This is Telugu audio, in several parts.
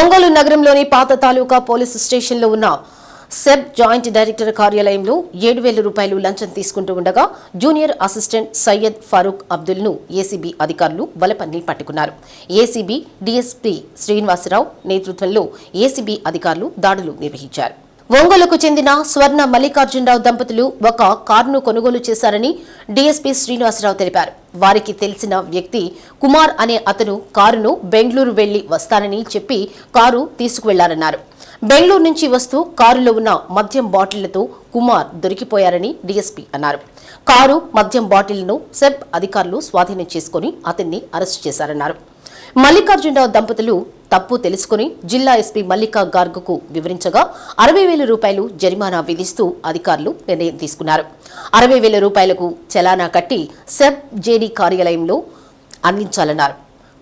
ఒంగోలు నగరంలోని పాత తాలూకా పోలీసు స్టేషన్లో ఉన్న సెబ్ జాయింట్ డైరెక్టర్ కార్యాలయంలో ఏడు వేల రూపాయలు లంచం తీసుకుంటూ ఉండగా జూనియర్ అసిస్టెంట్ సయ్యద్ ఫారూక్ అబ్దుల్ను ఏసీబీ అధికారులు బలపన్ని పట్టుకున్నారు. ఏసీబీ డీఎస్పీ శ్రీనివాసరావు నేతృత్వంలో ఏసీబీ అధికారులు దాడులు నిర్వహించారు. ఒంగోలుకు చెందిన స్వర్ణ మల్లికార్జునరావు దంపతులు ఒక కారును కొనుగోలు చేశారని డీఎస్పీ శ్రీనివాసరావు తెలిపారు. వారికి తెలిసిన వ్యక్తి కుమార్ అనే అతను కారును బెంగళూరు వెళ్ళి వస్తానని చెప్పి కారు తీసుకువెళ్ళారన్నారు. బెంగళూరు నుంచి వస్తూ కారులో ఉన్న మద్యం బాటిళ్ళతో కుమార్ దొరికిపోయారని డీఎస్పీ అన్నారు. కారు మద్యం బాటిల్ను సెబ్ అధికారులు స్వాధీనం చేసుకుని అతన్ని అరెస్టు చేశారన్నారు. మల్లికార్జునరావు దంపతులు తప్పు తెలుసుకుని జిల్లా ఎస్పీ మల్లికా గార్గ్కు వివరించగా అరవై వేల రూపాయలు జరిమానా విధిస్తూ అధికారులు నిర్ణయం తీసుకున్నారు. అరవై వేల రూపాయలకు చలానా కట్టి సెబ్ జేడీ కార్యాలయంలో అందించాలన్నారు.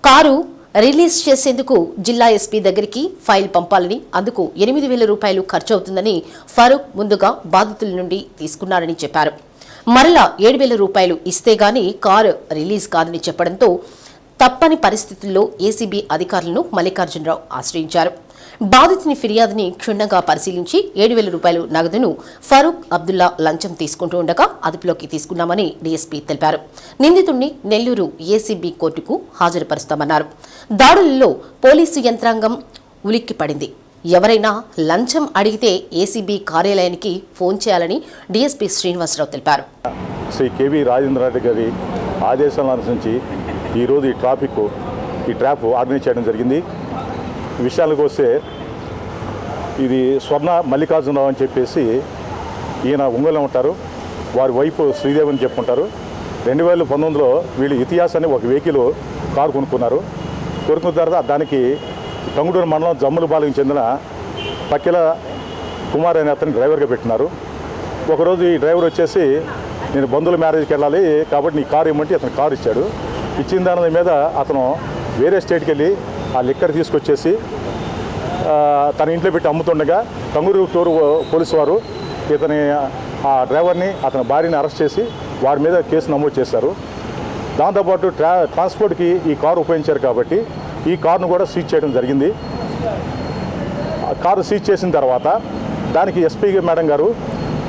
కారు రిలీజ్ చేసేందుకు జిల్లా ఎస్పీ దగ్గరికి ఫైల్ పంపాలని అందుకు ఎనిమిది వేల రూపాయలు ఖర్చవుతుందని ఫరూక్ ముందుగా బాధితుల నుండి తీసుకున్నారని చెప్పారు. మరలా ఏడు వేల రూపాయలు ఇస్తే గాని కారు రిలీజ్ కాదని చెప్పడంతో తప్పని పరిస్థితుల్లో ఏసీబీ అధికారులను మల్లికార్జునరావు ఆశ్రయించారు. బాధితుని ఫిర్యాదుని క్షుణ్ణంగా పరిశీలించి ఏడు వేల రూపాయలు నగదును ఫరూక్ అబ్దుల్లా లంచం తీసుకుంటూ ఉండగా అదుపులోకి తీసుకున్నామని డీఎస్పీ తెలిపారు. నిందితుడిని నెల్లూరు ఏసీబీ కోర్టుకు హాజరుపరుస్తామన్నారు. దాడులలో పోలీసు యంత్రాంగం ఉలిక్కిపడింది. ఎవరైనా లంచం అడిగితే ఏసీబీ కార్యాలయానికి ఫోన్ చేయాలని డీఎస్పీ శ్రీనివాసరావు తెలిపారు. శ్రీ కేవీ రాజేంద్ర రెడ్డి గారి ఆదేశాలను అనుసరించి ఈరోజు ఈ ట్రాఫిక్ ఈ ట్రాప్ ఆర్గనైజ్ చేయడం జరిగింది. విషయాలకు వస్తే ఇది స్వర్ణ మల్లికార్జునరావు అని చెప్పేసి ఈయన ఒంగోలు ఉంటారు. వారి వైఫ్ శ్రీదేవి అని చెప్పుకుంటారు. రెండు వేల పంతొమ్మిదిలో వీళ్ళు ఇతిహాసాన్ని ఒక వెహికల్ కారు కొనుక్కున్నారు. కొనుక్కున్న తర్వాత దానికి టంగుటూరు మండలం జమ్ములపాలెం చెందిన పక్కిల కుమార్ అనే అతని డ్రైవర్గా పెట్టినారు. ఒకరోజు ఈ డ్రైవర్ వచ్చేసి నేను బంధువుల మ్యారేజ్కి వెళ్ళాలి కాబట్టి నీ కారు ఇవ్వమంటే అతను కారు ఇచ్చాడు. ఇచ్చిన దాని మీద అతను వేరే స్టేట్కి వెళ్ళి ఆ లిక్కర్ తీసుకొచ్చేసి తన ఇంట్లో పెట్టి అమ్ముతుండగా కంగూరు టూరు పోలీసు వారు ఇతని ఆ డ్రైవర్ని అతని భార్యని అరెస్ట్ చేసి వారి మీద కేసు నమోదు చేశారు. దాంతోపాటు ట్రా ట్రాన్స్పోర్ట్కి ఈ కారు ఉపయోగించారు కాబట్టి ఈ కారును కూడా సీజ్ చేయడం జరిగింది. ఆ కారు సీజ్ చేసిన తర్వాత దానికి ఎస్పీ మేడం గారు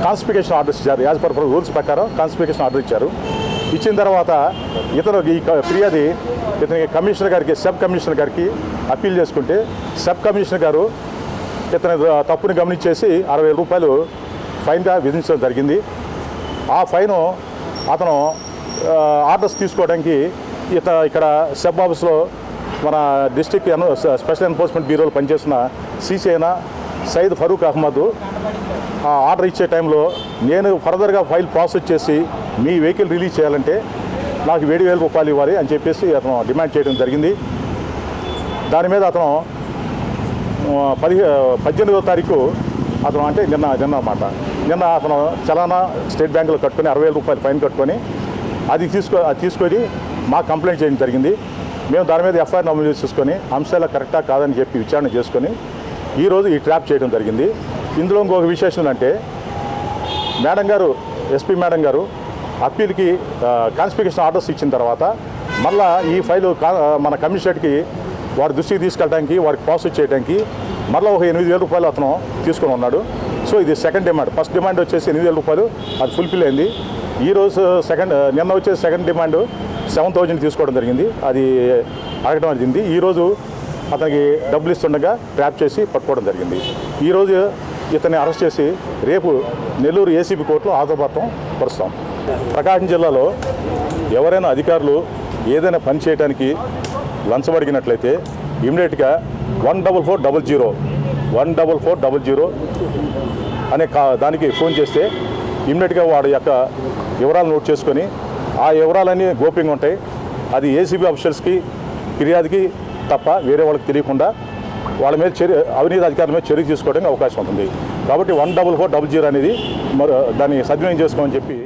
కాన్స్పికేషన్ ఆర్డర్స్ ఇచ్చారు. యాజ్ పర్ రూల్స్ ప్రకారం కాన్స్పికేషన్ ఆర్డర్ ఇచ్చారు. ఇచ్చిన తర్వాత ఇతను ఈ క- ఫిర్యాది ఇతనికి కమిషనర్ గారికి సబ్ కమిషనర్ గారికి అప్పీల్ చేసుకుంటే సబ్ కమిషనర్ గారు ఇతని తప్పుని గమనించేసి అరవై రూపాయలు ఫైన్గా విధించడం జరిగింది. ఆ ఫైను అతను ఆర్డర్స్ తీసుకోవడానికి ఇత ఇక్కడ సబ్ ఆఫీస్లో మన డిస్టిక్ ఎన్- స్పెషల్ ఎన్ఫోర్స్మెంట్ బ్యూరోలో పనిచేసిన సీసీ అయిన ఫరూక్ అహ్మద్ ఆ ఆర్డర్ ఇచ్చే టైంలో నేను ఫర్దర్గా ఫైల్ ప్రాసెస్ చేసి మీ వెహికల్ రిలీజ్ చేయాలంటే నాకు ఏడు వేల రూపాయలు ఇవ్వాలి అని చెప్పేసి అతను డిమాండ్ చేయడం జరిగింది. దాని మీద అతను పదిహే పది పద్దెనిమిదో తారీఖు అతను అంటే నిన్న నిన్న అన్నమాట. నిన్న అతను చలానా స్టేట్ బ్యాంకులో కట్టుకొని అరవై వేల రూపాయలు ఫైన్ కట్టుకొని అది తీసుకో అది తీసుకొని మాకు కంప్లైంట్ చేయడం జరిగింది. మేము దాని మీద ఎఫ్ఐఆర్ నమోదు చేసుకొని అంశాలు కరెక్టా కాదని చెప్పి విచారణ చేసుకొని ఈరోజు ఈ ట్రాప్ చేయడం జరిగింది. ఇందులో ఇంకొక విశేషం అంటే మేడం గారు ఎస్పీ మేడం గారు అప్పీల్కి కాన్స్పికేషన్ ఆర్డర్స్ ఇచ్చిన తర్వాత మళ్ళా ఈ ఫైలు మన కమిషనర్కి వారి దృష్టికి తీసుకెళ్ళడానికి వారికి ప్రాసెస్ చేయడానికి మళ్ళీ ఒక ఎనిమిది వేల రూపాయలు అతను తీసుకొని ఉన్నాడు. సో ఇది సెకండ్ డిమాండ్. ఫస్ట్ డిమాండ్ వచ్చేసి ఎనిమిది వేల రూపాయలు అది ఫుల్ఫిల్ అయింది. ఈరోజు సెకండ్ నిన్న వచ్చేసి సెకండ్ డిమాండ్ సెవెన్ థౌజండ్ తీసుకోవడం జరిగింది. అది అడగడం జరిగింది. ఈరోజు అతనికి డబ్బులు ఇస్తుండగా ట్రాప్ చేసి పట్టుకోవడం జరిగింది. ఈరోజు ఇతన్ని అరెస్ట్ చేసి రేపు నెల్లూరు ఏసీబీ కోర్టులో హాజరుపడటం పరుస్తాం ప్రకాశం జిల్లాలో ఎవరైనా అధికారులు ఏదైనా పని చేయడానికి లంచం అడిగినట్లయితే ఇమీడియట్గా one double four double zero one double four double zero అనే కా దానికి ఫోన్ చేస్తే ఇమీడియట్గా వాడి యొక్క వివరాలు నోట్ చేసుకొని ఆ వివరాలన్నీ గోప్యంగా ఉంటాయి. అది ఏసీబీ ఆఫీసర్స్కి ఫిర్యాదుకి తప్ప వేరే వాళ్ళకి తెలియకుండా వాళ్ళ మీద చర్య అవినీతి అధికారుల మీద చర్య తీసుకోవడానికి అవకాశం ఉంటుంది. కాబట్టి one double four double zero అనేది మరి దాన్ని సద్వినియోగం చేసుకోమని చెప్పి